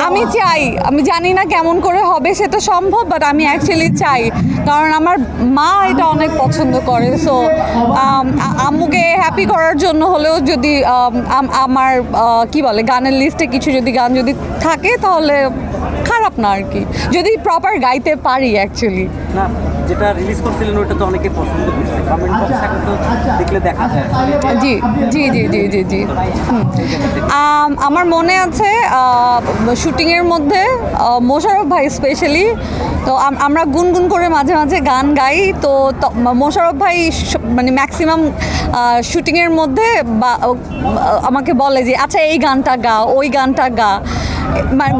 আমি চাই আমি জানি না কেমন করে হবে সেটা সম্ভব বাট আমি অ্যাকচুয়ালি চাই। কারণ আমার মা এটা অনেক পছন্দ করে সো আম্মুকে হ্যাপি করার জন্য হলেও যদি আম, আম- আমার কি বলে গানের লিস্টে কিছু যদি গান যদি থাকে তাহলে খারাপ না আর কি। যদি প্রপার গাইতে পারি অ্যাকচুয়ালি যেটা রিলিজ করছিলেন ওটা তো অনেকে পছন্দ করছে। কমেন্ট বক্স দেখলে দেখা যায়। জি জি জি জি জি জি। আমার মনে আছে শুটিংয়ের মধ্যে মোশারফ ভাই স্পেশালি তো আমরা গুনগুন করে মাঝে মাঝে গান গাই, তো মোশারফ ভাই মানে ম্যাক্সিমাম শুটিংয়ের মধ্যে আমাকে বলে যে আচ্ছা এই গানটা গা, ওই গানটা গা।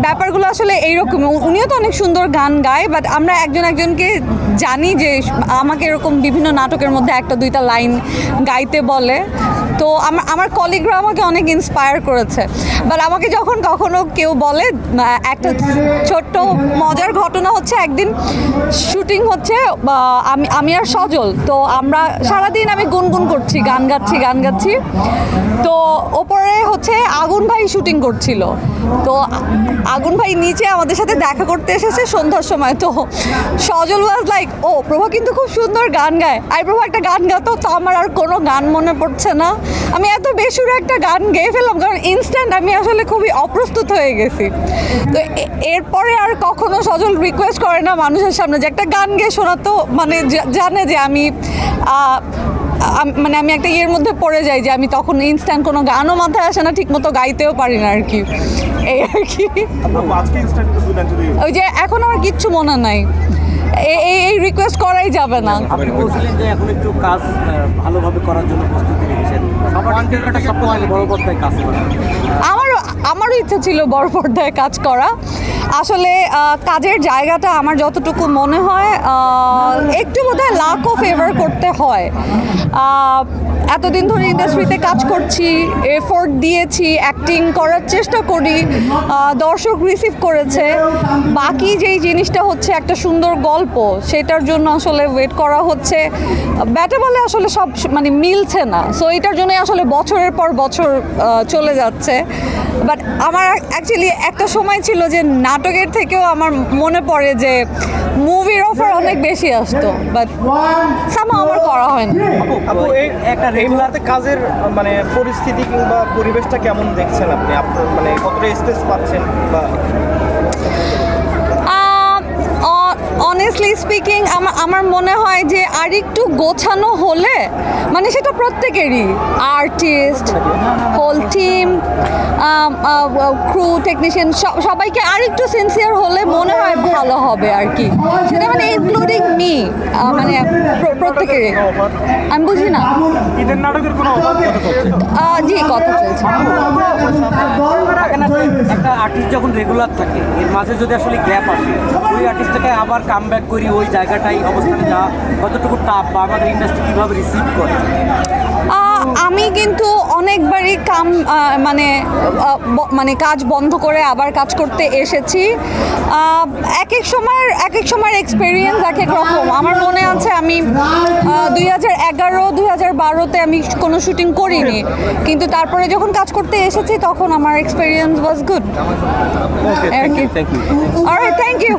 ব্যাপারগুলো আসলে এইরকম। উনিও তো অনেক সুন্দর গান গায় বাট আমরা একজন একজনকে জানি যে আমাকে এরকম বিভিন্ন নাটকের মধ্যে একটা দুইটা লাইন গাইতে বলে। তো আমার আমার কলিগরা আমাকে অনেক ইন্সপায়ার করেছে। বাট আমাকে যখন কখনো কেউ বলে একটা ছোট্ট মজার ঘটনা হচ্ছে একদিন শুটিং হচ্ছে আমি আমি আর সজল। তো আমরা সারাদিন আমি গুনগুন করছি, গান গাচ্ছি গান গাচ্ছি। তো আগুন ভাই শুটিং করছিল। তো আগুন ভাই নিচে আমাদের সাথে দেখা করতে এসেছে সন্ধ্যার সময়। তো সজল ওয়াজ লাইক ও, প্রভা কিন্তু খুব সুন্দর গান গায়। আই প্রভা, একটা গান গাতো তো আমার আর কোনো গান মনে পড়ছে না। আমি এত বেসুরে একটা গান গেয়ে ফেললাম, কারণ ইনস্ট্যান্ট আমি আসলে খুবই অপ্রস্তুত হয়ে গেছি। তো এরপরে আর কখনো সজল রিকোয়েস্ট করে না মানুষের সামনে যে একটা গান গেয়ে শোনাতো। মানে জানে যে আম- মানে আমি একটা ইয়ের মধ্যে পড়ে যাই যে আমি তখন ইনস্ট্যান্ট কোনো গানও মাথায় আসে না ঠিকমতো গাইতেও পারি না আর কি। এই আর কি। ওই যে এখন আমার কিচ্ছু মনে নাই। এই এই রিকোয়েস্ট করাই যাবে না। আপনি বলছিলেন যে এখন একটু কাজ ভালোভাবে করার জন্য প্রস্তুতি নিচ্ছেন সবার আমারও ইচ্ছা ছিল বড় পর্দায় কাজ করা। আসলে কাজের জায়গাটা আমার যতটুকু মনে হয় একটু বোধহয় লাকও ফেভার করতে হয়। এতদিন ধরে ইন্ডাস্ট্রিতে কাজ করছি এফোর্ট দিয়েছি অ্যাক্টিং করার চেষ্টা করি দর্শক রিসিভ করেছে। বাকি যেই জিনিসটা হচ্ছে একটা সুন্দর গল্প, সেটার জন্য আসলে ওয়েট করা হচ্ছে। ব্যাটে বলে আসলে সব মানে মিলছে না। সো এটার জন্য আসলে বছরের পর বছর চলে যাচ্ছে। বাট আমার অ্যাকচুয়ালি একটা সময় ছিল যে নাটকের থেকেও আমার মনে পড়ে যে মুভির অফার অনেক বেশি আসতো বাট সামা আমার করা হয় না আপু এই একটা রেগুলারতে কাজের মানে পরিস্থিতি কিংবা পরিবেশটা কেমন দেখছেন আপনি? আপনার মানে কতটা স্পেস পাচ্ছেন বা অনেস্টলি স্পিকিং আমার মনে হয় যে আর একটু গোছানো হলে মানে সেটা প্রত্যেকেরই। Artist whole team crew technician সবাইকে আর একটু সিনসিয়ার হলে মনে হয় ভালো হবে আর কি। সেটা মানে ইনক্লুডিং মি মানে প্র- প্রত্যেকেরই। আমি বুঝি না? জি কথা চলছে একটা আর্টিস্ট যখন রেগুলার থাকে, এর মাঝে যদি আসলে গ্যাপ আসে, ওই আর্টিস্টটাকে আবার কাম ব্যাক করি ওই জায়গাটাই অবস্থানে যাওয়া কতটুকু টাফ বা আমাদের ইন্ডাস্ট্রি কীভাবে রিসিভ করে? আমি কিন্তু অনেকবারই কাম মানে মানে কাজ বন্ধ করে আবার কাজ করতে এসেছি। এক এক সময়ের এক এক সময়ের এক্সপিরিয়েন্স এক এক রকম। আমার মনে আছে আমি দুই হাজার এগারো দুই হাজার বারোতে আমি কোনো শুটিং করিনি। কিন্তু তারপরে যখন কাজ করতে এসেছি তখন আমার experience was good thank you